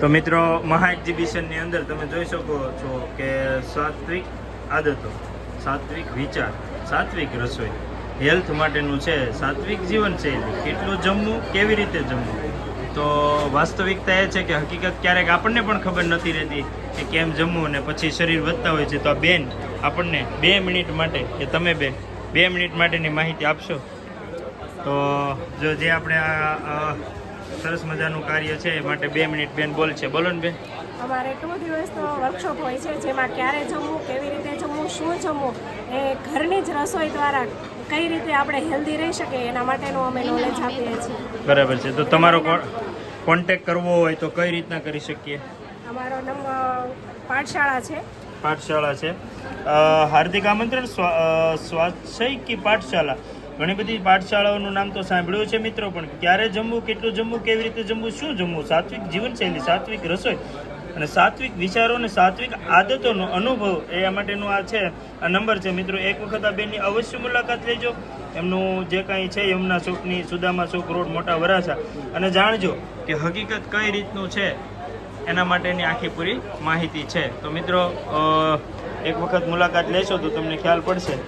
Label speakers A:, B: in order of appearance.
A: તો મિત્રો, મહા એક્ઝિબિશનની અંદર તમે જોઈ શકો છો કે સાત્વિક આદતો, સાત્વિક વિચાર, સાત્વિક રસોઈ, હેલ્થ માટેનું છે, સાત્વિક જીવનશૈલી, કેટલું જમવું, કેવી રીતે જમવું? તો વાસ્તવિકતા એ છે કે હકીકત ક્યારેક આપણને પણ ખબર નથી રહેતી કે કેમ જમવું અને પછી શરીર વધતા હોય છે. તો આ બેન આપણને બે મિનિટ માટે, કે તમે બે બે મિનિટ માટેની માહિતી આપશો? તો જો જે આપણે આ સરસ મજાનું કાર્ય છે એ માટે બે મિનિટ બેન બોલ છે. બોલો ને બેન.
B: અમારે ટુ દિવસનો વર્કશોપ હોય છે જેમાં ક્યારે જમવું કેવી રીતે જમવું શું જમવું એ ઘરની જ રસોઈ દ્વારા કઈ રીતે આપણે હેલ્ધી રહી શકીએ એના માટેનું અમે નોલેજ આપીએ છીએ.
A: બરાબર છે. તો તમારો કોન્ટેક કરવો હોય તો કઈ રીતના કરી શકીએ?
B: અમારો નંબર પાઠશાળા છે.
A: પાઠશાળા છે. હાર્દિક આમંત્રણ સ્વા- કે પાઠશાળા? ઘણી બધી પાઠશાળાઓનું નામ તો સાંભળ્યું છે મિત્રો, પણ ક્યારે જમવું, કેટલું જમવું, કેવી રીતે જમવું, શું જમવું? સાત્વિક જીવનશૈલી, સાત્વિક રસોઈ અને સાત્વિક વિચારો અને સાત્વિક આદતોનો અનુભવ એ માટેનું આ છે, આ નંબર છે. મિત્રો, એક વખત આ બેનની અવશ્ય મુલાકાત લેજો. એમનું જે કાંઈ છે યમુના ચોકની સુદામા ચોક રોડ મોટા વરાછા અને જાણજો કે હકીકત કઈ રીતનું છે એના માટેની આખી પૂરી માહિતી છે. તો મિત્રો એક વખત મુલાકાત લેશો તો તમને ખ્યાલ પડશે.